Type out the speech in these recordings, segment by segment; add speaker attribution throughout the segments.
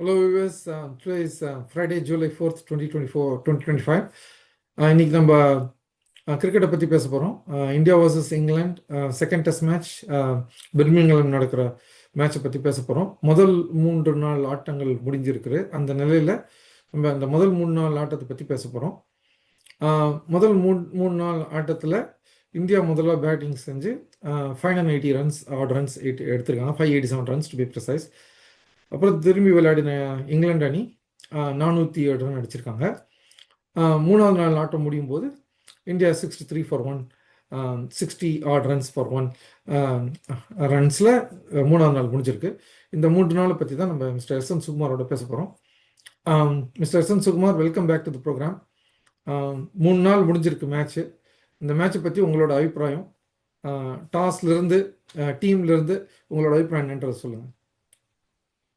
Speaker 1: Hello, viewers. Uh, today is uh, Friday, July 4th, 2024, 2025. Uh, இன்னைக்கு நம்ம கிரிக்கெட்டை பற்றி பேச போகிறோம் India versus England second test match Birmingham நடக்கிற மேட்சை பற்றி பேச போகிறோம் முதல் மூன்று நாள் ஆட்டங்கள் முடிஞ்சிருக்குது. அந்த நிலையில் நம்ம அந்த முதல் மூணு நாள் ஆட்டத்தை பற்றி பேச போகிறோம் uh, முதல் மூணு மூணு நாள் ஆட்டத்தில் இந்தியா முதல்ல பேட்டிங் செஞ்சு five hundred eighty runs odd runs eight எடுத்திருக்காங்க. Five eighty seven runs to be precise அப்புறம் திரும்பி விளையாடின இங்கிலாந்து அணி நானூற்றி ஏழு ரன் அடிச்சிருக்காங்க. மூணாவது நாள் ஆட்டம் முடியும் போது India sixty three for one sixty odd runs for one ரன்ஸில் மூணாவது நாள் முடிஞ்சிருக்கு. இந்த மூன்று நாளை பற்றி தான் நம்ம மிஸ்டர் எஸ் என் சுகுமாரோட பேச போகிறோம் mister S N Sukumar welcome back to the programme. மூணு நாள் முடிஞ்சிருக்கு மேட்ச்சு. இந்த மேட்சை பற்றி உங்களோட அபிப்பிராயம் டாஸ்லேருந்து டீம்லேருந்து உங்களோட அபிப்பிராயம் என்னன்றதை சொல்லுங்கள்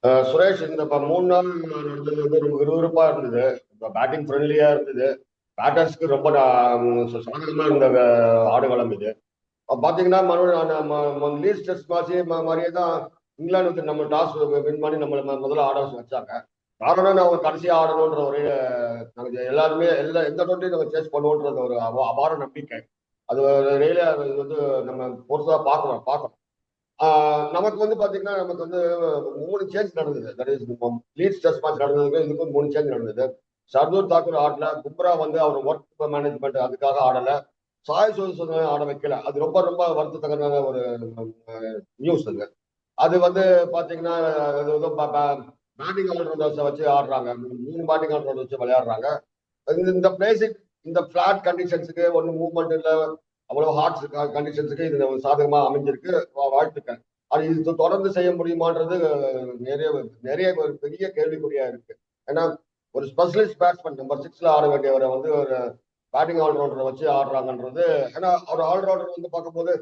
Speaker 2: சுரேஷ் இந்த மூணு நாள் நடந்தது வந்து ரொம்ப விறுவிறுப்பா இருந்தது. இப்போ பேட்டிங் ஃப்ரெண்ட்லியா இருந்தது. பேட்டர்ஸ்க்கு ரொம்ப சாதகமா இருந்த ஆடுகளம் இது. பாத்தீங்கன்னா மறுபடியும் லீஸ் டெஸ்ட் மாதிரி மாதிரியே தான் இங்கிலாந்து வந்து நம்ம டாஸ் வின் பண்ணி நம்ம முதல்ல ஆட வச்சாங்க. காரணம் அவங்க கடைசியாக ஆடணுன்ற ஒரு நமக்கு எல்லாருமே எல்லா எந்த டோட்டையும் நம்ம சேஸ் பண்ணுவோன்றது ஒரு அபார நம்பிக்கை. அது ரெயிலே வந்து நம்ம பொறுத்தா பார்க்கணும் பார்க்கணும் நமக்கு வந்து பாத்தீங்கன்னா நமக்கு வந்து மூணு சேஞ்ச் நடந்தது. That is Leeds test match நடந்ததுக்கு இதுக்கும் மூணு சேஞ்ச் நடந்தது. சர்தூர் தாக்கூர் ஆடல பும்ரா வந்து அவர் ஒர்க் மேனேஜ்மெண்ட் அதுக்காக ஆடல. சாய் சோதன் ஆட வைக்கல. அது ரொம்ப ரொம்ப வருத்தத்தக்கன ஒரு நியூஸ் அது. அது வந்து பாத்தீங்கன்னா பேட்டிங் ஆல்ரவுண்டர்ஸை வச்சு ஆடுறாங்க. மூணு பேட்டிங் ஆல்ரவுண்டர் வச்சு விளையாடுறாங்க. இந்த பிளேஸுக்கு இந்த பிளாட் கண்டிஷன்ஸுக்கு ஒன்றும் மூவ்மெண்ட் இல்லை. அவ்வளவு ஹார்ட் கண்டிஷன்ஸுக்கு இது சாதகமா அமைஞ்சிருக்கு. வாழ்த்துக்கள். அது இது தொடர்ந்து செய்ய முடியுமான்றது நிறைய நிறைய ஒரு பெரிய கேள்விக்குறியா இருக்கு. ஏன்னா ஒரு ஸ்பெஷலிஸ்ட் பேட்ஸ்மேன் நம்பர் சிக்ஸ்ல ஆட வேண்டியவரை வந்து ஒரு பேட்டிங் ஆல்ரவுண்டரை வச்சு ஆடுறாங்கன்றது ஏன்னா அவர் ஆல்ரவுண்டர் வந்து பார்க்கும்போது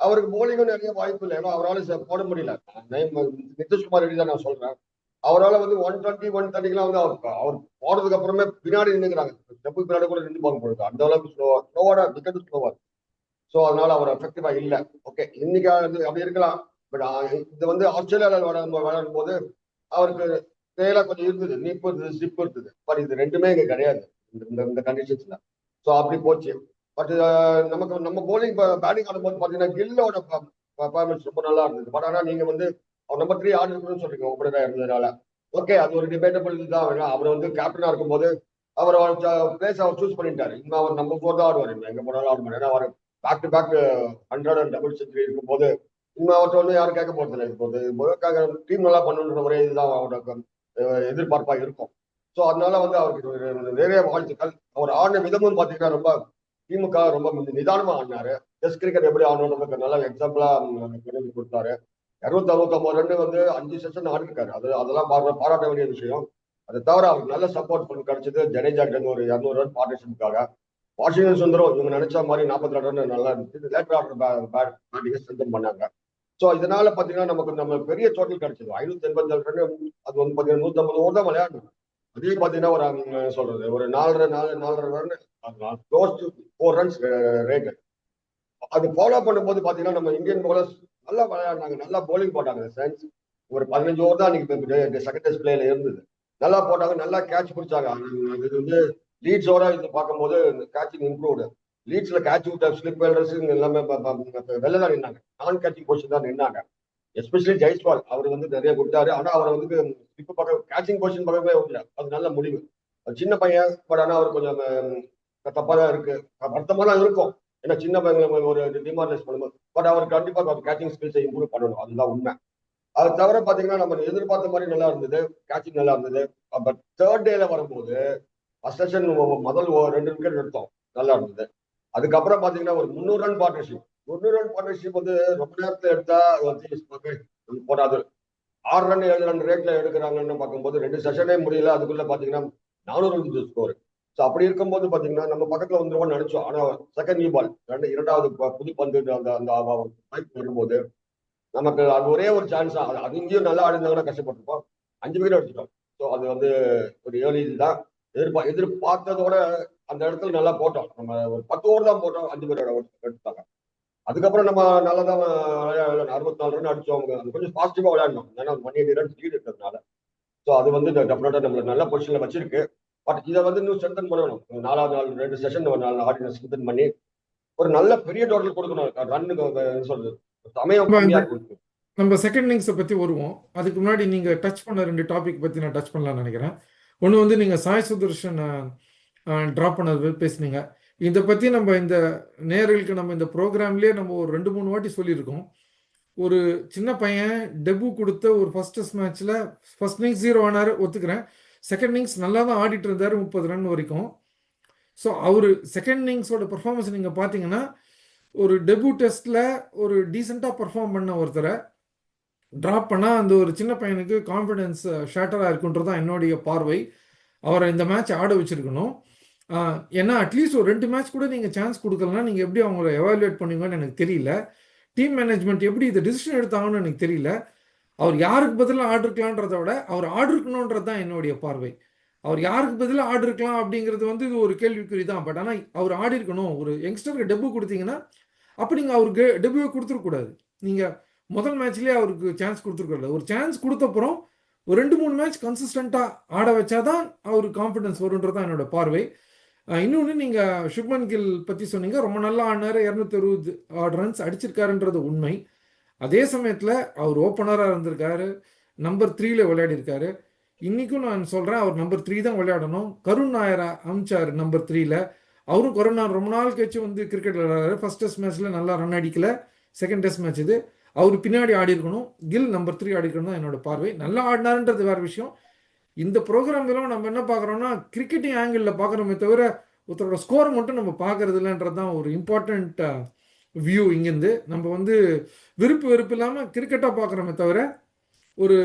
Speaker 2: அவருக்கு போலிங்கும் நிறைய வாய்ப்பு இல்லை. ஏன்னா அவரால் போட முடியல. நிதிஷ்குமார் ரெட்டி தான் நான் சொல்றேன். அவரால் வந்து ஒன் டுவெண்ட்டி ஒன் தேர்ட்டிக்கெலாம் வந்து அவர் அவர் போனதுக்கு அப்புறமே பின்னாடி நின்றுக்கிறாங்க ஸ்டெப்புக்கு பின்னாடி கூட நின்று பார்க்க போகுது அந்த அளவுக்கு ஸ்லோவா ஸ்லோவாக விக்கெட்டு ஸ்லோவாக ஸோ அதனால அவர் எஃபெக்டிவா இல்லை. ஓகே இன்னைக்கு வந்து அப்படி இருக்கலாம். பட் இது வந்து ஆஸ்திரேலியாவில் வளரும் வளரும் போது அவருக்கு தேயிலா கொஞ்சம் இருந்தது. நீப்பு இருந்தது ஸ்லிப் இருந்தது. பட் இது ரெண்டுமே இங்கே கிடையாது. இந்த இந்த கண்டிஷன்ஸ்ல ஸோ அப்படி போச்சு. பட் நமக்கு நம்ம போலிங் பேட்டிங் ஆடும்போது பார்த்தீங்கன்னா கில்லோட பர்ஃபார்மன்ஸ் ரொம்ப நல்லா இருந்தது. பட் ஆனால் நீங்கள் வந்து அவர் நம்பர் த்ரீ ஆடுறதுன்னு சொல்றீங்க ஓப்பனரா இருந்ததுனால. ஓகே அது ஒரு டிபேட்டபிள் இதுதான். அவர் வந்து கேப்டனா இருக்கும்போது அவர் பிளேஸ் அவர் சூஸ் பண்ணிட்டாரு. இன்னும் அவர் நம்பர் ஃபோர் தான் ஆடுவார். எங்க போனாலும் ஆடுவார். ஏன்னா அவர் back to back hundred and double century இருக்கும் போது இன்னும் அவர்கிட்ட வந்து யாரும் கேட்க போகிறது இல்லை இப்போது டீம் நல்லா பண்ணுன்ற ஒரே இதுதான் அவரோட எதிர்பார்ப்பாக இருக்கும். ஸோ அதனால வந்து அவருக்கு நிறைய வாழ்த்துக்கள். அவர் ஆடின விதமும் பார்த்தீங்கன்னா ரொம்ப திமுக ரொம்ப நிதானமாக ஆடினாரு. டெஸ்ட் கிரிக்கெட் எப்படி ஆடணும்னு நல்ல எக்ஸாம்பிளா கொடுத்தாரு. இரநூத்தி அறுபத்தொம்பது ரெண்டு வந்து அஞ்சு செஷன் ஆடிருக்காரு. அது அதெல்லாம் பாராட்ட வேண்டிய விஷயம். அதை தவிர அவருக்கு நல்ல சப்போர்ட் பண்ணி கிடைச்சது ஜடேஜா கிட்ட ஒரு இரநூறு ரன் பார்ட்னர்ஷிப்புக்காக வாஷிங்டன் சுந்தரம் இவங்க நினைச்ச மாதிரி நாற்பத்தி ரெண்டு ரன் நல்லா இருந்துச்சு. லேட்டர் ஆர்டர் பேட்டிங்கை ஸ்ட்ரென்தன் பண்ணாங்க. ஸோ இதனால பார்த்தீங்கன்னா நமக்கு நம்ம பெரிய டோட்டல் கிடைச்சது ஐநூத்தி எண்பத்தி ஏழு ரன் அது வந்து பார்த்தீங்கன்னா நூற்றம்பது ஐம்பது ஓவர் தான் விளையாடணும் அதே பார்த்தீங்கன்னா ஒரு சொல்றது ஒரு நாலரை நாலு நாலரை run close to four runs rate அது ஃபாலோ பண்ணும்போது பார்த்தீங்கன்னா நம்ம இந்தியன் பவுலர்ஸ் நல்லா விளையாடினாங்க. நல்லா போலிங் போட்டாங்க. சென்ஸ் ஒரு பதினஞ்சு ஓவர் தான் அன்னைக்கு செகண்ட் டெஸ்ட் பிளேல இருந்தது. நல்லா போட்டாங்க. நல்லா கேட்ச் பிடிச்சாங்க. அது வந்து லீட்ஸோட இது பார்க்கும்போது கேட்சிங் இம்ப்ரூவ்டு லீட்ஸ்ல கேட்ச் விட்ட ஸ்லிப் வெல்டர்ஸ் எல்லாமே வெளில தான் நின்னாங்க. நான் கேட்சிங் பொசிஷன் தான் நின்னாங்க. எஸ்பெஷலி ஜெய்ஸ்வால் அவர் வந்து நிறைய கொடுத்தாரு. ஆனா அவரை வந்து ஸ்லிப் பக்கம் கேட்சிங் பொசிஷன் பக்கமே இல்லை. அது நல்ல முடிவு. சின்ன பையன் பட் ஆனா அவர் கொஞ்சம் தப்பா தான் இருக்கு. வருத்தமா தான் இருக்கும். ஏன்னா சின்ன பையன் ஒரு டிமார்லைஸ் பண்ணும்போது. பட் அவர் கண்டிப்பா அவர் கேட்சிங் ஸ்கில்ஸை இம்ப்ரூவ் பண்ணணும். அதுதான் உண்மை. அது தவிர பாத்தீங்கன்னா நம்ம எதிர்பார்த்த மாதிரி நல்லா இருந்தது. கேட்சிங் நல்லா இருந்தது. பட் தேர்ட் டேல வரும்போது ஃபர்ஸ்ட் செஷன் முதல் ரெண்டு விக்கெட் எடுத்தோம். நல்லா இருந்தது. அதுக்கப்புறம் பாத்தீங்கன்னா ஒரு முந்நூறு ரன் பார்ட்னர்ஷிப் முந்நூறு ரன் பார்ட்னர்ஷிப் வந்து ரொம்ப நேரத்தில் எடுத்தா போடாது. ஆறு ரன் ஏழு ரன் ரேட்ல எடுக்கிறாங்கன்னு பார்க்கும்போது ரெண்டு செஷனே முடியல. அதுக்குள்ள பாத்தீங்கன்னா நானூறு இருந்தது ஸ்கோர் ஸோ அப்படி இருக்கும்போது பாத்தீங்கன்னா நம்ம பக்கத்துல வந்துருவோம்னு நினைச்சோம். ஆனா செகண்ட் நியூ பால் ரெண்டு இரண்டாவது புது பந்து அந்த அந்த வாய்ப்பு வரும்போது நமக்கு அது ஒரே ஒரு சான்ஸ் அது இங்கேயும் நல்லா ஆடிருந்தாங்கன்னா கஷ்டப்பட்டிருப்போம். அஞ்சு விக்கெட் எடுத்துட்டோம் ஸோ அது வந்து ஒரு ஏழு இதுதான். எதிர்பா எதிர்பார்த்ததோட அந்த இடத்துல நல்லா போட்டோம். நம்ம ஒரு பத்து ஓவர் தான் போட்டோம் அஞ்சு பேரோட எடுத்தாங்க. அதுக்கப்புறம் நம்ம நல்லா தான் அறுபத்தி நாலு ரன் அடிச்சோம் கொஞ்சம் பாசிட்டிவா விளையாடணும். ஏன்னா ஒன் எயிட்டி ரன்ஸ் லீட் இருக்கிறதுனால. ஸோ அது வந்து டெஃபினட்டா நம்மள நல்ல பொசிஷன்ல வச்சிருக்கு. பட் இதை வந்து இன்னும் ஸ்ட்ரென்தன் பண்ணணும். நாலாவது நாள் ரெண்டு செஷன் ஒரு நாள் ஆடியன்ஸ் ஸ்ட்ரென்தன் பண்ணி ஒரு நல்ல பெரிய டோட்டல் கொடுக்கணும். ரன்னுக்கு சொல்றது? சமயம் கம்மியா
Speaker 1: இந்த-
Speaker 2: கொடுக்கு
Speaker 1: நம்ம செகண்ட் இன்னிங்ஸை பற்றி வருவோம். அதுக்கு முன்னாடி நீங்கள் டச் பண்ண ரெண்டு டாபிக் பற்றி நான் டச் பண்ணலாம்னு நினைக்கிறேன். ஒன்று வந்து நீங்கள் சாய் சுதர்ஷன் ட்ராப் பண்ணது பேசுனீங்க. இதை பற்றி நம்ம இந்த நேர்களுக்கு நம்ம இந்த ப்ரோக்ராம்லேயே நம்ம ஒரு ரெண்டு மூணு வாட்டி சொல்லியிருக்கோம். ஒரு சின்ன பையன் டெபு கொடுத்த ஒரு ஃபர்ஸ்ட் டெஸ்ட் மேட்ச்சில் ஃபர்ஸ்ட் இன்னிங்ஸ் ஜீரோ ஆனார் ஒத்துக்கிறேன். செகண்ட் இன்னிங்ஸ் நல்லா தான் ஆடிட்டு இருந்தார் முப்பது ரன் வரைக்கும். ஸோ அவர் செகண்ட் இன்னிங்ஸோட பெர்ஃபார்மன்ஸ் நீங்கள் பார்த்தீங்கன்னா ஒரு டெபு டெஸ்ட்டில் ஒரு டீசெண்டாக பெர்ஃபார்ம் பண்ண ஒருத்தரை ட்ராப் பண்ணால் அந்த ஒரு சின்ன பையனுக்கு கான்ஃபிடென்ஸ் ஷேட்டராக இருக்குன்றது தான் என்னுடைய பார்வை. அவரை இந்த மேட்ச் ஆட வச்சிருக்கணும். ஏன்னா அட்லீஸ்ட் ஒரு ரெண்டு மேட்ச் கூட நீங்கள் சான்ஸ் கொடுக்கலன்னா நீங்கள் எப்படி அவங்கள எவாலுவேட் பண்ணுவீங்கன்னு எனக்கு தெரியல. டீம் மேனேஜ்மெண்ட் எப்படி இதை டிசிஷன் எடுத்தாங்கன்னு எனக்கு தெரியல. அவர் யாருக்கு பதிலாக ஆடிருக்கலான்றத விட அவர் ஆடிருக்கணுன்றது தான் என்னுடைய பார்வை. அவர் யாருக்கு பதிலாக ஆடிருக்கலாம் அப்படிங்கிறது வந்து இது ஒரு கேள்விக்குறி தான். பட் ஆனால் அவர் ஆடி இருக்கணும். ஒரு யங்ஸ்டருக்கு டெபு கொடுத்தீங்கன்னா அப்போ நீங்கள் அவருக்கு டெபுவே கொடுத்துருக்கூடாது நீங்கள் முதல் மேட்ச்லேயே அவருக்கு சான்ஸ் கொடுத்துருக்கல ஒரு சான்ஸ் கொடுத்தப்புறம் ஒரு ரெண்டு மூணு மேட்ச் கன்சிஸ்டண்ட்டாக ஆட வச்சாதான் அவருக்கு கான்ஃபிடன்ஸ் வருன்றது தான் என்னோட பார்வை. இன்னொன்று நீங்கள் சுப்மன் கில் பற்றி சொன்னீங்க. ரொம்ப நல்லா ஆடினார். இரநூத்தி அறுபது ரன்ஸ் அடிச்சிருக்காருன்றது உண்மை. அதே சமயத்தில் அவர் ஓப்பனராக இருந்திருக்காரு. நம்பர் த்ரீல விளையாடிருக்காரு. இன்றைக்கும் நான் சொல்கிறேன் அவர் நம்பர் த்ரீ தான் விளையாடணும். கருண் நாயரா அமிச்சார் நம்பர் த்ரீல அவரும் கொரோனா ரொம்ப நாள் கழிச்சு வந்து கிரிக்கெட் விளையாடுறாரு. ஃபர்ஸ்ட் டெஸ்ட் மேட்ச்சில் நல்லா ரன் அடிக்கல. செகண்ட் டெஸ்ட் மேட்ச் இது. அவர் பின்னாடி ஆடி இருக்கணும். கில் நம்பர் த்ரீ ஆடி இருக்கணும் தான் என்னோட பார்வை. நல்லா ஆடினாருன்றது வேற விஷயம். இந்த ப்ரோக்ராம் நம்ம என்ன பார்க்குறோம்னா கிரிக்கெட்டிங் ஆங்கிளில் பார்க்குறோமே தவிர ஒருத்தரோட ஸ்கோர் மட்டும் நம்ம பார்க்கறது இல்லைன்றது தான் ஒரு இம்பார்ட்டண்ட் வியூ இங்கேருந்து. நம்ம வந்து விருப்பு வெறுப்பு இல்லாமல் கிரிக்கெட்டாக பார்க்குறோமே தவிர ஒரு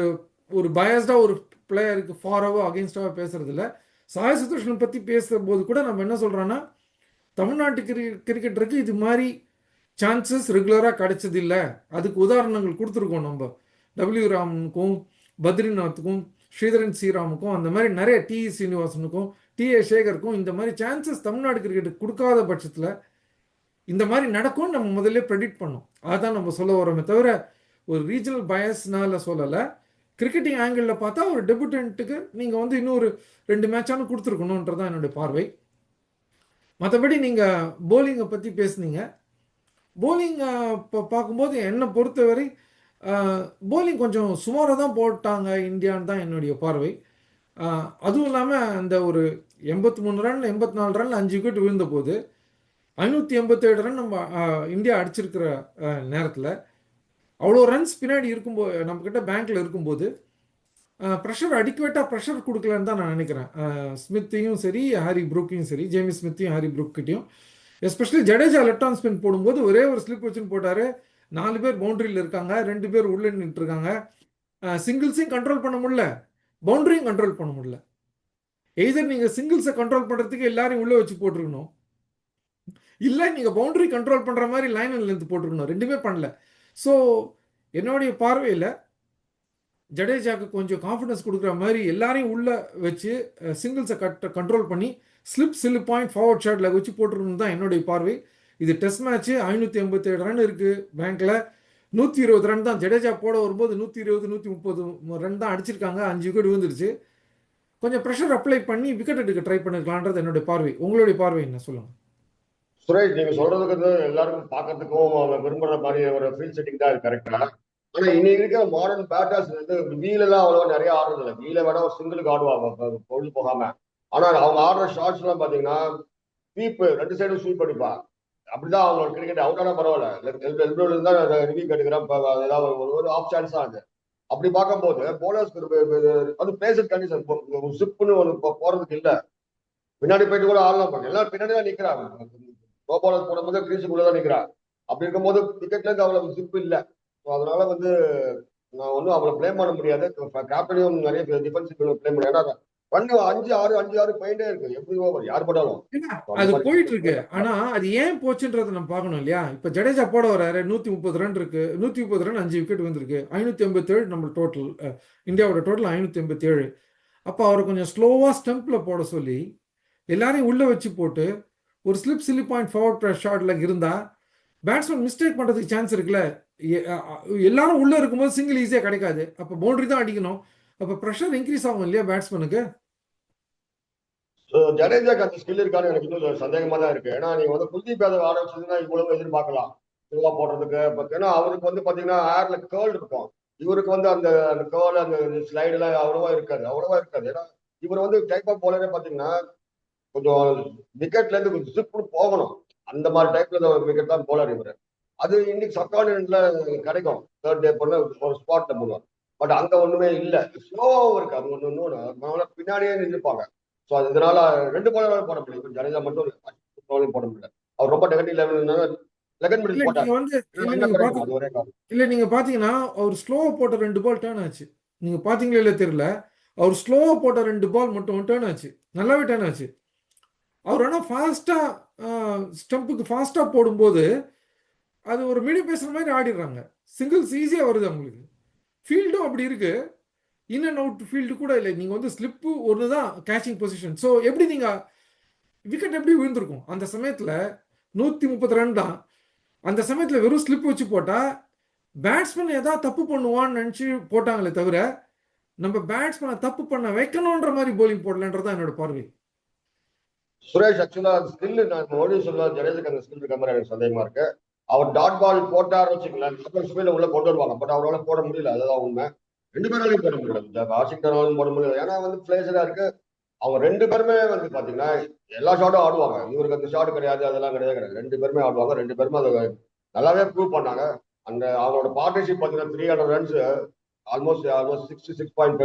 Speaker 1: ஒரு பயஸ்டாக ஒரு பிளேயருக்கு ஃபாராவோ அகேன்ஸ்டாவோ பேசுறதில்ல சாய் சுதர்ஷன் பற்றி பேசும்போது கூட நம்ம என்ன சொல்கிறோன்னா தமிழ்நாட்டு கிரி கிரிக்கெட்டருக்கு இது மாதிரி சான்சஸ் ரெகுலராக கிடைச்சது இல்லை அதுக்கு உதாரணங்கள் கொடுத்துருக்கோம் நம்ம. டபிள்யூ ராமனுக்கும் பத்ரிநாத்துக்கும் ஸ்ரீதரன் ஸ்ரீராமுக்கும் அந்த மாதிரி நிறைய டி e. சீனிவாசனுக்கும் டி ஏ சேகருக்கும் இந்த மாதிரி சான்சஸ் தமிழ்நாடு கிரிக்கெட்டுக்கு கொடுக்காத பட்சத்தில் இந்த மாதிரி நடக்கும்னு நம்ம முதல்ல ப்ரெடிக்ட் பண்ணோம். அதான் நம்ம சொல்ல வரோமே தவிர ஒரு ரீஜனல் பயஸ்னால சொல்லலை. கிரிக்கெட்டிங் ஆங்கிளில் பார்த்தா ஒரு டெபுட்டன்ட்டுக்கு நீங்கள் வந்து இன்னொரு ரெண்டு மேட்சானு கொடுத்துருக்கணுன்றதான் என்னுடைய பார்வை. மற்றபடி நீங்கள் போலிங்கை பற்றி பேசுனீங்க. Uh, போலிங் இப்போ பார்க்கும்போது என்னை பொறுத்தவரை uh, போலிங் கொஞ்சம் சுமாராக தான் போட்டாங்க இந்தியான்னு தான் என்னுடைய பார்வை. Uh, அதுவும் இல்லாமல் அந்த ஒரு எண்பத்தி மூணு ரன் எண்பத்தி நாலு ரன் அஞ்சு விக்கெட் விழுந்த போது ஐநூற்றி எண்பத்தேழு ரன் நம்ம இந்தியா அடிச்சிருக்கிற நேரத்தில் அவ்வளோ ரன்ஸ் பின்னாடி இருக்கும்போது நம்மக்கிட்ட பேங்க்கில் இருக்கும்போது ப்ரெஷர் அடிக்குவேட்டாக ப்ரெஷர் கொடுக்கலன்னு தான் நான் நினைக்கிறேன். ஸ்மித்தையும் சரி ஹாரி ப்ரூக்கையும் சரி ஜேமி ஸ்மித்தையும் Harry ப்ரூக்கிட்டையும் especially Jadeja left arm spin போடும்போது ஒரே ஒரு ஸ்லிப் வச்சுன்னு போட்டார். நாலு பேர் பவுண்டரியில் இருக்காங்க. ரெண்டு பேர் உள்ளே நின்றுட்டு இருக்காங்க சிங்கிள்ஸையும் கண்ட்ரோல் பண்ண முடியல. பவுண்டரியும் கண்ட்ரோல் பண்ண முடியல. எய்தர் நீங்கள் சிங்கிள்ஸை கண்ட்ரோல் பண்ணுறதுக்கு எல்லாரையும் உள்ளே வச்சு போட்டிருக்கணும். இல்லை நீங்கள் பவுண்டரி கண்ட்ரோல் பண்ணுற மாதிரி லைன் லென்த் போட்டிருக்கணும். ரெண்டுமே பண்ணல. ஸோ என்னுடைய பார்வையில் ஜடேஜாக்கு கொஞ்சம் கான்ஃபிடன்ஸ் கொடுக்குற மாதிரி எல்லாரையும் உள்ளே வச்சு சிங்கிள்ஸை கட் கண்ட்ரோல் பண்ணி ஸ்லிப் சில்லு பாயிண்ட் ஃபார்வர்ட் ஷாட்டில் வச்சு போட்டிருந்தது தான் என்னுடைய பார்வை. இது டெஸ்ட் மேட்ச்சு ஐநூற்றி எண்பத்தேழு ரன் இருக்குது பேங்க்கில் நூற்றி இருபது ரன் தான். ஜடேஜா போட வரும்போது நூற்றி இருபது நூற்றி முப்பது ரன் தான் அடிச்சிருக்காங்க. அஞ்சு விக்கெட் விழுந்துருச்சு. கொஞ்சம் ப்ரெஷர் அப்ளை பண்ணி விக்கெட் எடுக்க ட்ரை பண்ணிருக்கலான்றது என்னுடைய பார்வை. உங்களுடைய பார்வை என்ன? சொல்லுங்க.
Speaker 2: சுரேஷ் நீங்க சொல்றதுக்கு வந்து எல்லாருக்கும் பார்க்கறதுக்கும் அவங்க விரும்புற மாதிரி ஒரு ஃபீல் செட்டிங் தான் இது கரெக்டா ஆனா இன்னைக்கு இருக்கிற மாடர்ன் பேட்டர்ஸ் வந்து வீல் எல்லாம் அவ்வளவா நிறைய ஆடுறது இல்லை வீல வேணா ஒரு சிங்கிளுக்கு ஆடுவாங்க. பொழுது போகாம. ஆனால் அவங்க ஆடுற ஷார்ட்ஸ் எல்லாம் பார்த்தீங்கன்னா ஸ்வீப் ரெண்டு சைடும் ஸ்வீப் அடிப்பா அப்படிதான் அவங்களோட கிரிக்கெட் அவுட்டானா பரவாயில்ல பரவாயில்ல எல்போல இருந்தால் ரிவ்யூ எடுக்கிறேன் ஏதாவது ஒரு ஒரு ஆஃப் சான்ஸ் தான் அது அப்படி பார்க்கும்போது போலர்ஸ்க்கு அது பிளேசர் கண்டிஷன் ஒரு சிப்புன்னு ஒன்று போறதுக்கு இல்லை பின்னாடி போயிட்டு கூட ஆடலாம் பண்ண எல்லாரும் பின்னாடி தான் நிற்கிறாங்க ப்ரோ பாலர் போடும்போது கிரீஸுக்குள்ள தான் நிற்கிறாங்க அப்படி இருக்கும்போது கிரிக்கெட்ல இருந்து அவ்வளவு சிப்பு ஸோ அதனால வந்து நான் ஒன்றும் அவளை பிளேம் பண்ண முடியாது கேப்டனையும் நிறைய டிஃபென்சிவ் பிளேம் பண்ண ஏன்னா ரன் அஞ்சு ஆறு அஞ்சு ஆறு போயிட்டே இருக்கு. எப்படி ஓவர் யார் போட்டாலும்.
Speaker 1: அது போயிட்டு இருக்கு. ஆனா அது ஏன் போச்சுன்றத நம்ம பார்க்கணும் இல்லையா? இப்ப ஜடேஜா போட வராரு. நூத்தி முப்பது ரன் இருக்கு. நூத்தி முப்பது ரன் அஞ்சு விக்கெட் வந்திருக்கு ஐநூத்தி எண்பத்தி ஏழு நம்ம டோட்டல் இந்தியாவோட டோட்டல் ஐநூத்தி எண்பத்தி ஏழு அப்ப அவரை கொஞ்சம் ஸ்லோவா ஸ்டெம்ப்ல போட சொல்லி எல்லாரையும் உள்ள வச்சு போட்டு ஒரு ஸ்லிப் சில்லி பாயிண்ட் ஃபார்வர்ட் ஷாட்ல இருந்தா பேட்ஸ்மேன் மிஸ்டேக் பண்றதுக்கு சான்ஸ் இருக்குல்ல? எல்லாரும் உள்ள இருக்கும்போது சிங்கிள் ஈஸியா கிடைக்காது. அப்ப பவுண்டரி தான் அடிக்கணும். அப்போ ப்ரெஷர் இன்க்ரீஸ் ஆகும் இல்லையா பேட்ஸ்மேனுக்கு
Speaker 2: ஸோ ஜடேஜாக்கு அந்த ஸ்கில் இருக்கான்னு எனக்கு இன்னும் சந்தேகமா தான் இருக்கு ஏன்னா நீங்க வந்து குல்தீப் யாதவ் ஆரம்பிச்சதுன்னா இவ்வளவு எதிர்பார்க்கலாம் ஸ்லோவா போடுறதுக்கு பட் ஏன்னா அவருக்கு வந்து பாத்தீங்கன்னா ஏர்ல கேர்ள் இருக்கும் இவருக்கு வந்து அந்த அந்த கேர்ள் அந்த ஸ்லைடு எல்லாம் அவ்வளவா இருக்காது அவ்வளவா இருக்காது ஏன்னா இவர் வந்து டைப் ஆஃப் போலரே பாத்தீங்கன்னா கொஞ்சம் விக்கெட்ல இருந்து கொஞ்சம் சிப்புன்னு போகணும். அந்த மாதிரி டைப்ல விக்கெட் தான் போலர் இவர். அது இன்னைக்கு சப்கான்டினென்ட்ல கிடைக்கும். தேர்ட் டே பண்ண ஒரு ஸ்பாட்ல போடுவார் பட் அங்க ஒண்ணுமே இல்ல. ஸ்லோவாகவும் இருக்கு அது ஒண்ணு இன்னொன்னு பின்னாடியே நின்றுப்பாங்க. ஸோ அதனால ரெண்டு போலரும் போட முடியல இப்ப ஜடேஜா மட்டும் bowling போட முடியல. அவர் ரொம்ப நெகட்டிவ் லெவல்
Speaker 1: இல்ல நீங்க
Speaker 2: அது
Speaker 1: பாத்தீங்கன்னா அவர் ஸ்லோவா போட்ட ரெண்டு பால் டேர்ன் ஆச்சு. நீங்க பாத்தீங்களா இல்ல தெரியல? அவர் ஸ்லோவா போட்ட ரெண்டு பால் மட்டும் டேர்ன் ஆச்சு. நல்லாவே டேர்ன் ஆச்சு. அவர் ஆனா ஃபாஸ்டா ஸ்டம்புக்கு ஃபாஸ்டா போடும்போது அது ஒரு மினி பேசுற மாதிரி ஆடிடுறாங்க. சிங்கிள்ஸ் ஈஸியா வருது அவங்களுக்கு. ஃபீல்டும் அப்படி இருக்கு. இன் அண்ட் அவுட் ஃபீல்டு கூட இல்லை. நீங்கள் வந்து ஸ்லிப்பு ஒன்று தான் கேச்சிங் பொசிஷன் ஸோ எப்படி நீங்கள் விக்கெட் எப்படி விழுந்திருக்கும்? அந்த சமயத்தில் நூற்றி முப்பத்தி ரெண்டு தான். அந்த சமயத்தில் வெறும் ஸ்லிப் வச்சு போட்டால் பேட்ஸ்மேன் எதாவது தப்பு பண்ணுவான்னு நினச்சி போட்டாங்களே தவிர நம்ம பேட்ஸ்மேனை தப்பு பண்ண வைக்கணுன்ற மாதிரி போலிங் போடலன்றது தான் என்னோட பார்வை.
Speaker 2: சுரேஷ் ஆக்சுவலா ஸ்கில் நான் மோடி சொல்ல ஜடேஜுக்கு அந்த ஸ்கில் இருக்க மாதிரி எனக்கு சந்தேகமா இருக்கு. அவர் டாட் பால் போட்டார் வச்சுக்கலாம் நார்மல் உள்ள கொண்டு வருவாங்க. பட் அவரால் போட முடியல. அதுதான் உண்மை. ரெண்டு பேராலையும் போட முடியல. வாஷிங்டனாலும் போட முடியல. ஏன்னா வந்து பிளேசரா இருக்கு. அவங்க ரெண்டு பேருமே வந்து பாத்தீங்கன்னா எல்லா ஷாட்டும் ஆடுவாங்க. இவருக்கு அந்த ஷாட் கிடையாது அதெல்லாம் கிடையாது கிடையாது. ரெண்டு பேருமே ஆடுவாங்க. ரெண்டு பேருமே அதை நல்லாவே ப்ரூவ் பண்ணாங்க. அந்த அவங்களோட பார்ட்னர்ஷிப் பார்த்தீங்கன்னா three hundred runs almost almost sixty six point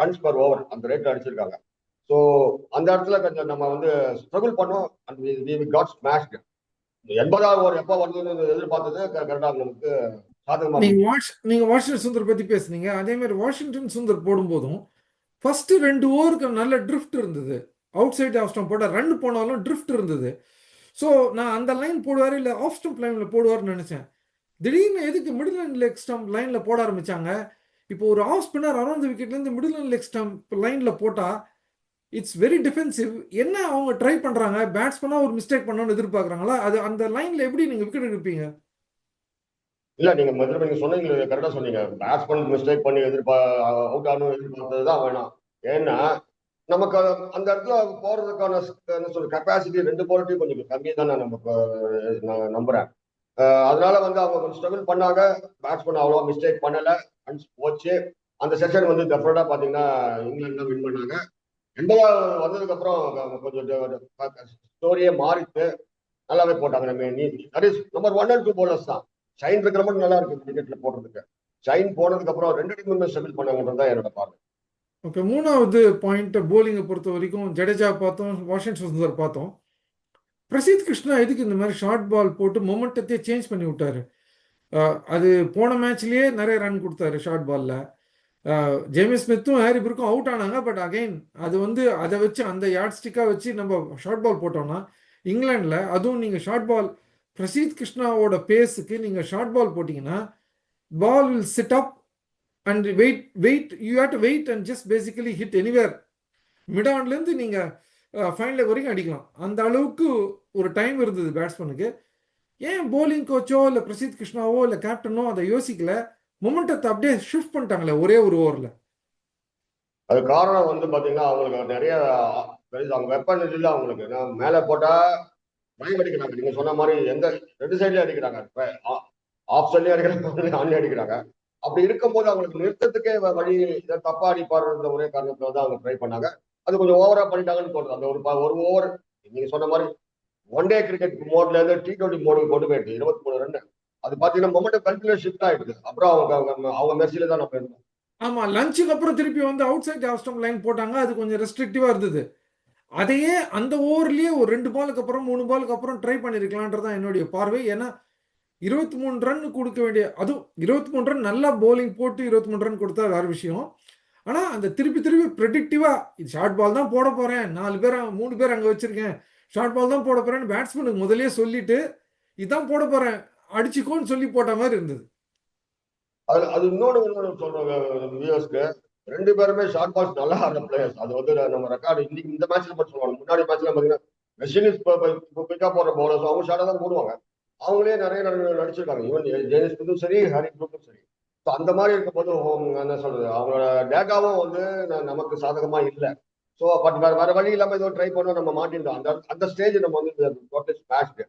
Speaker 2: runs per over அந்த ரேட் அடிச்சிருக்காங்க. ஸோ அந்த இடத்துல கொஞ்சம் நம்ம வந்து ஸ்ட்ரகிள் பண்ணோம். அண்ட் வி காட் ஸ்மாஷ்டு எண்பதாவது ஓவர் எப்போ வருதுன்னு எதிர்பார்த்தது கரெக்டாக நமக்கு
Speaker 1: நீங்க வாஷ் நீங்க வாஷிங்டன் சுந்தர் பத்தி பேசுனீங்க. அதே மாதிரி வாஷிங்டன் சுந்தர் போடும்போதும் ஃபர்ஸ்ட் ரெண்டு ஓவருக்கு நல்ல ட்ரிஃப்ட் இருந்தது. அவுட் சைட் ஆஃப் ஸ்டம்ப் போட்ட ரன் போனாலும் ட்ரிஃப்ட் இருந்தது. ஸோ நான் அந்த லைன் போடுவார் இல்லை ஆஃப் ஸ்டம்ப் லைனில் போடுவார்னு நினைச்சேன். திடீர்னு எதுக்கு மிடில் அண்ட் லெக் ஸ்டம்ப் லைனில் போட ஆரம்பிச்சாங்க? இப்போ ஒரு ஆஃப் ஸ்பின்னர் அரௌண்ட் விக்கெட்லேருந்து மிடில் அண்ட் லெக் ஸ்டம்ப் லைனில் போட்டால் இட்ஸ் வெரி டிஃபென்சிவ் என்ன அவங்க ட்ரை பண்ணுறாங்க பேட்ஸ்மேனாக ஒரு மிஸ்டேக் பண்ணணும்னு எதிர்பார்க்குறாங்களா? அது அந்த லைனில் எப்படி நீங்கள் விக்கெட் எடுப்பீங்க?
Speaker 2: இல்ல நீங்க மதுரை நீங்க சொன்னீங்க கரெக்டா சொன்னீங்க. பேட்ஸ்மேன் மிஸ்டேக் பண்ணி எதிர்பா அவுட் ஆகணும் எதிர்பார்த்தது தான் வேணாம். ஏன்னா நமக்கு அந்த இடத்துல போறதுக்கான என்ன சொல்ற கெப்பாசிட்டி ரெண்டு குவாலிட்டியும் கொஞ்சம் கம்மி தான் நான் நமக்கு நான் நம்புறேன். அதனால வந்து அவங்க கொஞ்சம் ஸ்ட்ரகிள் பண்ணாங்க. பேட்ஸ்மேன் அவ்வளோ மிஸ்டேக் பண்ணல. ரன்ஸ் போச்சு. அந்த செஷன் வந்து டெஃபினட்டா பாத்தீங்கன்னா இங்கிலாந்து தான் வின் பண்ணாங்க. ரெண்டாவது வந்ததுக்கு அப்புறம் கொஞ்சம் ஸ்டோரியே மாறிட்டு நல்லாவே போட்டாங்க நம்ம நீ that is number one and two bowlers தான். ஷைன் இருக்கிற மட்டும் நல்லா இருக்கு கிரிக்கெட்ல போடுறதுக்கு. ஷைன் போனதுக்கு அப்புறம் ரெண்டு டீமுமே ஸ்ட்ரகிள் பண்ணாங்கன்றது தான் என்னோட பார்வை
Speaker 1: ஓகே மூணாவது பாயிண்ட் போலிங்கை பொறுத்த வரைக்கும் ஜடேஜா பார்த்தோம் வாஷிங் சுந்தர் பார்த்தோம். பிரசீத் கிருஷ்ணா எதுக்கு இந்த மாதிரி ஷார்ட் பால் போட்டு மொமெண்டத்தையே சேஞ்ச் பண்ணி விட்டாரு? அது போன மேட்ச்லயே நிறைய ரன் கொடுத்தாரு ஷார்ட் பால்ல ஜேமி ஸ்மித்தும் ஹாரி பிருக்கும் அவுட் ஆனாங்க பட் அகைன் அது வந்து அதை வச்சு அந்த யார்ட் ஸ்டிக்காக வச்சு நம்ம ஷார்ட் பால் போட்டோம்னா இங்கிலாண்டில் அதுவும் நீங்கள் ஷார்ட் பால் பிரசீத் கிருஷ்ணாவோட பேஸுக்கு நீங்கள் ஷார்ட் பால் போட்டிங்கன்னா ball will sit up and wait wait you have to wait and just basically hit anywhere mid ஆன்லேருந்து நீங்கள் ஃபைனல் வரைக்கும் அடிக்கலாம். அந்த அளவுக்கு ஒரு டைம் இருந்தது பேட்ஸ்மேனுக்கு ஏன் போலிங் கோச்சோ இல்லை பிரசீத் கிருஷ்ணாவோ இல்லை கேப்டனோ அதை யோசிக்கல? மொமெண்டத்தை அப்படியே ஷிஃப்ட் பண்ணிட்டாங்களே ஒரே ஒரு ஓவரில்
Speaker 2: அது காரணம் வந்து பார்த்தீங்கன்னா அவங்களுக்கு நிறைய அவங்க வெப்பன் இல்லை அவங்களுக்கு. நான் போட்டால் பயம் அடிக்கிறாங்க நீங்க சொன்ன மாதிரி எந்த ரெண்டு சைட்லயும் அடிக்கிறாங்க. ஆஃப் சைட்லயும் அடிக்கிறாங்க ஆன்லயும் அடிக்கிறாங்க. அப்படி இருக்கும்போது அவங்களுக்கு நிறுத்தத்துக்கே வழி தப்பா அடிப்பாருன்ற ஒரே காரணத்துல தான் அவங்க ட்ரை பண்ணாங்க. அது கொஞ்சம் ஓவரா பண்ணிட்டாங்கன்னு சொல்றது அந்த ஒரு ஒரு ஓவர் நீங்க சொன்ன மாதிரி ஒன் டே கிரிக்கெட் மோட்ல இருந்து டி டுவெண்ட்டி மோடுக்கு கொண்டு போயிட்டு இருபத்தி மூணு ரன் அது பாத்தீங்கன்னா மொமெண்ட் கண்டினியூஸ் ஷிஃப்ட் ஆயிடுது. அப்புறம் அவங்க அவங்க அவங்க மெர்சில தான் நம்ம இருந்தோம்
Speaker 1: ஆமா லஞ்சுக்கு அப்புறம் திருப்பி வந்து outside off stump line போட்டாங்க. அது கொஞ்சம் ரெஸ்ட்ரிக்டிவா இருந்தது. அதையே அந்த ஓவர்லயே ஒரு ரெண்டு பாலுக்கு அப்புறம் மூணு பாலுக்கு அப்புறம் ட்ரை பண்ணியிருக்கலான்றதான் என்னுடைய பார்வை. ஏன்னா இருபத்தி மூணு ரன் கொடுக்க வேண்டிய அதுவும் இருபத்தி மூணு ரன் நல்லா போலிங் போட்டு இருபத்தி மூணு ரன் கொடுத்தா வேற விஷயம். ஆனால் அந்த திருப்பி திருப்பி ப்ரெடிக்டிவாக இது ஷார்ட் பால் தான் போட போகிறேன் நாலு பேர் மூணு பேர் அங்கே வச்சிருக்கேன் ஷார்ட் பால் தான் போட போகிறேன்னு பேட்ஸ்மேனுக்கு முதலே சொல்லிட்டு இதான் போட போகிறேன் அடிச்சுக்கோன்னு சொல்லி போட்ட மாதிரி இருந்தது.
Speaker 2: அது அது இன்னொன்று இன்னொன்று ரெண்டு பேருமே ஷார்ட் பால்ஸ் நல்லா ஆடுற பிளேயர்ஸ் அது வந்து நம்ம ரெக்கார்டு இன்னைக்கு இந்த மேட்ச்ல மட்டும் சொல்லுவாங்க. முன்னாடி மேட்ச்ல பாத்தீங்கன்னா வெஸ்ட் பிக்கா போடுற பவுலர்ஸ் அவங்க ஷார்ட்டா தான் போடுவாங்க. அவங்களே நிறைய நடி- நடிச்சிருக்காங்க. ஈவன் ஜெயனிஸ் புதும் சரி ஹரி புருக்கும் சரி. ஸோ அந்த மாதிரி இருக்கும்போது என்ன சொல்றது அவங்களோட டேட்டாவும் வந்து நமக்கு சாதகமா இல்லை. ஸோ பட் வேற வேற வழி இல்லாம ஏதோ ட்ரை பண்ணோம் நம்ம மாட்டிருந்தோம் அந்த அந்த ஸ்டேஜ் நம்ம வந்து டோட்டல் ஸ்மாஷ்டு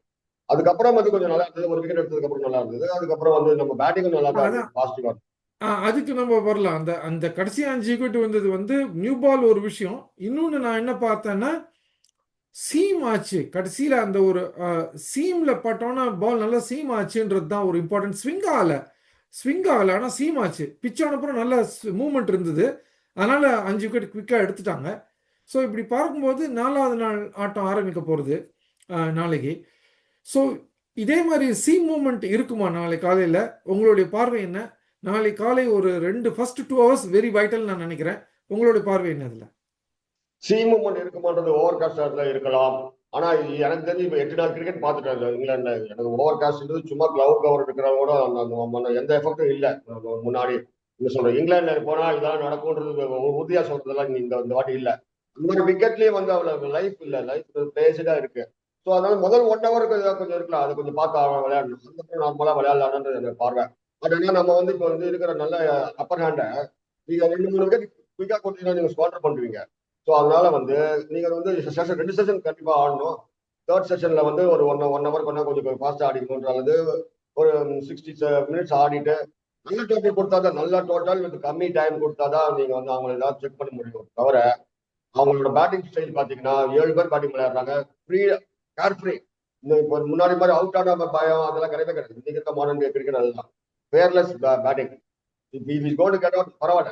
Speaker 2: அதுக்கப்புறம் வந்து கொஞ்சம் நல்லா இருந்தது. ஒரு விக்கெட் எடுத்ததுக்கு அப்புறம் நல்லா இருந்தது. அதுக்கப்புறம் வந்து நம்ம பேட்டிங்கும் நல்லா. பாசிட்டிவா
Speaker 1: ஆ, அதுக்கு நம்ம வரலாம். அந்த அந்த கடைசி அஞ்சு விக்கெட் வந்தது வந்து நியூ பால் ஒரு விஷயம். இன்னொன்று நான் என்ன பார்த்தேன்னா சீம் ஆச்சு. கடைசியில் அந்த ஒரு சீமில் பட்டோன்னா பால் நல்லா சீம் ஆச்சுன்றது தான் ஒரு இம்பார்ட்டன்ட் ஸ்விங் ஆகலை ஸ்விங் ஆகலை ஆனால் சீம் ஆச்சு. பிச் ஆனப்புறம் நல்ல மூமெண்ட் இருந்தது. அதனால் அஞ்சு விக்கெட் குவிக்காக எடுத்துட்டாங்க. ஸோ இப்படி பார்க்கும்போது நாலாவது நாள் ஆட்டம் ஆரம்பிக்க போகிறது நாளைக்கு. ஸோ இதே மாதிரி சீம் மூமெண்ட் இருக்குமா நாளை காலையில்? உங்களுடைய பார்வை என்ன? நாளை காலை ஒரு ரெண்டு first two hours very vital நான் நினைக்கிறேன். உங்களுடைய பார்வை என்ன அதில்?
Speaker 2: சி இருக்குமான்றது ஓவர் காஸ்டர்ல இருக்கலாம். ஆனா எனக்கு தெரிஞ்சு இப்ப எட்டு நாள் கிரிக்கெட் பார்த்துட்டேன் இங்கிலாந்துல எனக்கு ஓவர் காஸ்ட்ன்றது சும்மா கிளவுட் கவர் இருக்கிறவங்க அந்த- எந்த எஃபெக்டும் இல்லை. முன்னாடி. என்ன சொல்றேன் இங்கிலாந்துல போனா இதெல்லாம் நடக்கும்ன்றது உறுதியாக உறுதியா சொல்றதெல்லாம் இந்த இந்த வாட்டி இல்லை. அந்த மாதிரி விக்கெட்லயே வந்து அவ்வளவு லைஃப் இல்லை. லைஃப் பேசிட்டா இருக்கு. ஸோ அதனால முதல் ஒன் ஹவருக்கு கொஞ்சம் இருக்கலாம். அதை கொஞ்சம் பார்த்து அவன் விளையாடணும். அதுக்கப்புறம் நார்மலா விளையாடலான்றது எனக்கு பார்வை. பட் நம்ம வந்து இப்போ வந்து இருக்கிற நல்ல அப்பர் ஹேண்டை நீங்க ரெண்டு மூணு விக்கெட் குயிக்கா கொடுத்தீங்கன்னா நீங்க ஸ்குவாட்டர் பண்ணுவீங்க. ஸோ அதனால வந்து நீங்க வந்து செஷன் ரெண்டு செஷன் கண்டிப்பா ஆடணும். தேர்ட் செஷன்ல வந்து ஒரு ஒன் ஒன் ஹவர் கொஞ்சம் கொஞ்சம் ஃபாஸ்டா ஆடிக்கணுன்ற அல்லது ஒரு சிக்ஸ்டி மினிட்ஸ் ஆடிட்டு நல்ல டோட்டல் கொடுத்தா தான் நல்ல டோட்டல் வித் கம்மி டைம் கொடுத்தா தான் நீங்க வந்து அவங்களை ஏதாவது செக் பண்ண முடியும். தவிர அவங்களோட பேட்டிங் ஸ்டைல் பாத்தீங்கன்னா ஏழு பேர் பேட்டிங் விளையாடுறாங்க. ஃப்ரீ கேர் ஃப்ரீ இந்த இப்போ முன்னாடி மாதிரி அவுட் ஆன பயம் அதெல்லாம் கிடையவே கிடையாது. இன்னைக்கு இருக்க மாடர்ன் கிரிக்கெட் அதுதான். ஃபேர்லெஸ் பேட்டிங் இப்போ இஸ் கோல்டு கேட் அவுட் பரவாயில்ல.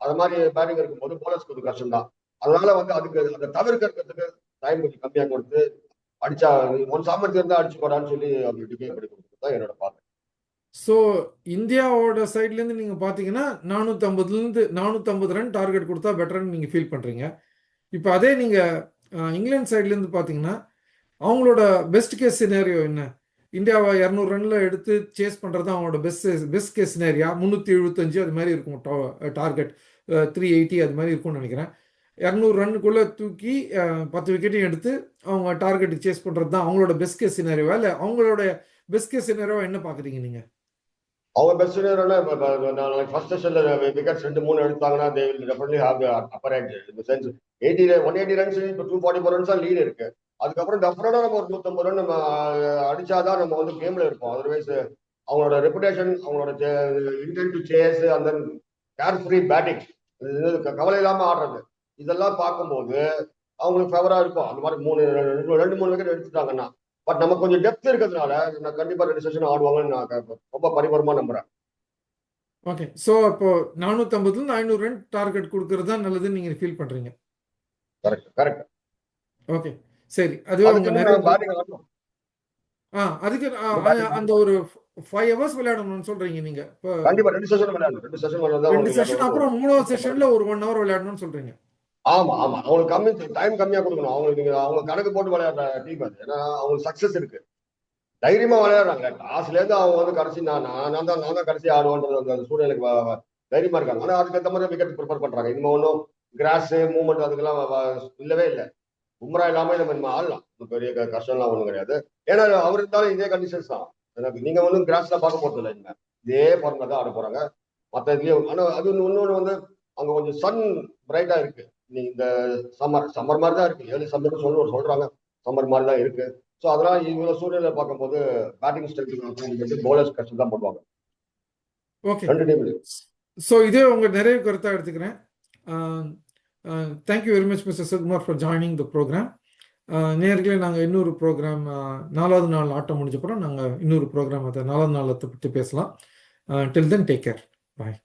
Speaker 2: அது மாதிரி பேட்டிங் இருக்கும்போது போலர்ஸ் கொஞ்சம் கஷ்டம் தான் அதனால வந்து அதுக்கு அதை தவிர்க்கிறதுக்கு டைம் கொஞ்சம் கம்மியாக கொடுத்து அடிச்சா ஒன் சாமர்த்தியம் இருந்தால் அடிச்சு போடான்னு சொல்லி அவங்க டிகே பண்ணி கொடுக்குறது தான் என்னோட பார்வை.
Speaker 1: ஸோ இந்தியாவோட சைட்லேருந்து நீங்கள் பார்த்தீங்கன்னா நானூற்றம்பதுலேருந்து நானூற்றம்பது ரன் டார்கெட் கொடுத்தா பெட்டர்னு நீங்கள் ஃபீல் பண்ணுறீங்க இப்போ அதே நீங்கள் இங்கிலாந்து சைட்லேருந்து பார்த்தீங்கன்னா அவங்களோட பெஸ்ட் கேஸ் சினேரியோ என்ன? இந்தியாவை இரநூறு ரனில் எடுத்து சேஸ் பண்ணுறது அவங்களோட பெஸ்ட் பெஸ்ட் கேஸ் நேரியா முந்நூற்றி எழுபத்தஞ்சு அது மாதிரி இருக்கும். டார்கெட் த்ரீ எயிட்டி அது மாதிரி இருக்கும்னு நினைக்கிறேன். இரநூறு ரன்னுக்குள்ளே தூக்கி பத்து விக்கெட்டையும் எடுத்து அவங்க டார்கெட்டுக்கு சேஸ் பண்ணுறது தான் அவங்களோட பெஸ்ட் கேஸ் சினேரியோவா இல்லை அவங்களோட பெஸ்ட் கேஸ் சினேரியோவா என்ன பார்க்குறீங்க நீங்கள்
Speaker 2: அவங்க பெஸ்ட் நாளைக்கு ஃபர்ஸ்ட் செஷன்ல விக்கெட்ஸ் ரெண்டு மூணு எடுத்தாங்கன்னா they will definitely have upper hand இந்த sense eighty one eighty runs இப்போ டூ ஃபார்ட்டி ஃபோர் ரன்ஸ் தான் லீடு இருக்கு. அதுக்கப்புறம் டெஃபினட்டா நம்ம ஒரு நூத்தம்பது ரன் நம்ம அடிச்சாதான் நம்ம வந்து கேம்ல இருப்போம். அதர்வைஸ் அவங்களோட ரெப்புடேஷன் அவங்களோட இன்டென்ட் டு சேஸ் அந்த கேர் ஃப்ரீ பேட்டிங் கவலை இல்லாம ஆடுறது. இதெல்லாம் பார்க்கும்போது அவங்களுக்கு ஃபேவரா இருக்கும். அந்த மாதிரி மூணு ரெண்டு ரெண்டு மூணு விக்கெட் எடுத்துட்டாங்கன்னா பட் நமக்கு கொஞ்சம் டெப்த் இருக்கிறதுனால நான் கண்டிப்பா ரெண்டு செஷன் ஆடுவாங்கன்னு நான் ரொம்ப பரிபூரமா நம்புறேன்.
Speaker 1: ஓகே ஸோ அப்போ நானூற்றம்பதுலேருந்து ஐநூறு ரன் டார்கெட் கொடுக்கறது தான் நல்லதுன்னு நீங்கள் ஃபீல் பண்ணுறீங்க
Speaker 2: கரெக்ட் கரெக்ட்
Speaker 1: ஓகே சரி அதுவே உங்க நிறைய ஆ அதுக்கு அந்த ஒரு ஃபைவ் ஹவர்ஸ் விளையாடணும்னு சொல்றீங்க நீங்க.
Speaker 2: கண்டிப்பா ரெண்டு செஷன் விளையாடணும். ரெண்டு செஷன்
Speaker 1: அப்புறம் மூணாவது செஷன்ல ஒரு ஒன் ஹவர் விளையாடணும்னு சொல்றீங்க.
Speaker 2: ஆமா ஆமா. அவங்களுக்கு கம்மி டைம் கம்மியா கொடுக்கணும். அவங்களுக்கு நீங்க அவங்க கணக்கு போட்டு விளையாடுற டீம் அது. ஏன்னா அவங்களுக்கு சக்சஸ் இருக்கு. தைரியமா விளையாடுறாங்க. டாஸ்ல இருந்து அவங்க வந்து கடைசி நான் நான் தான் நான் தான் கடைசி ஆடுவோன்ற அந்த சூழ்நிலைக்கு தைரியமா இருக்காங்க. ஆனா அதுக்கேற்ற மாதிரி விக்கெட் ப்ரிப்பேர் பண்றாங்க. இனிமே ஒன்றும் கிராஸ் மூவ்மெண்ட் அதுக்கெல்லாம் இல்லவே இல்லை. உம்ரா இல்லாம நம்ம இனிமே ஆடலாம் ஒண்ணும் பெரிய கஷ்டம்லாம் ஒண்ணும் கிடையாது. ஏன்னா அவர் இருந்தாலும் இதே கண்டிஷன்ஸ் தான். எனக்கு நீங்க ஒன்றும் கிராஸ்ல பார்க்க போறது இல்லை இனிமே. இதே ஃபார்ம்ல தான் ஆட போறாங்க. மற்ற இதுலயும் ஆனா அது இன்னொன்று வந்து அங்க கொஞ்சம் சன் பிரைட்டா இருக்கு. நீ இந்த சம்மர் சம்மர் மாதிரி தான் இருக்கு. ஏழு சம்மர் சொல்லு சொல்றாங்க. சம்மர் மாதிரி தான் இருக்கு. ஸோ அதனால இவ்வளவு சூழ்நிலை பார்க்கும்போது பேட்டிங் ஸ்டைல் போலர்ஸ் கஷ்டம் தான் பண்ணுவாங்க
Speaker 1: ஓகே
Speaker 2: ரெண்டு டீம்
Speaker 1: ஸோ இதே உங்க நிறைய கருத்தா எடுத்துக்கிறேன். Thank you very much mister Sukumar for joining the programme நேர்களே நாங்கள் இன்னொரு ப்ரோக்ராம் uh, நாலாவது நாள் ஆட்டம் முடிஞ்சப்பறம் நாங்கள் இன்னொரு ப்ரோக்ராம் அதை நாலாவது நாளை பற்றி பேசலாம். Till then take care bye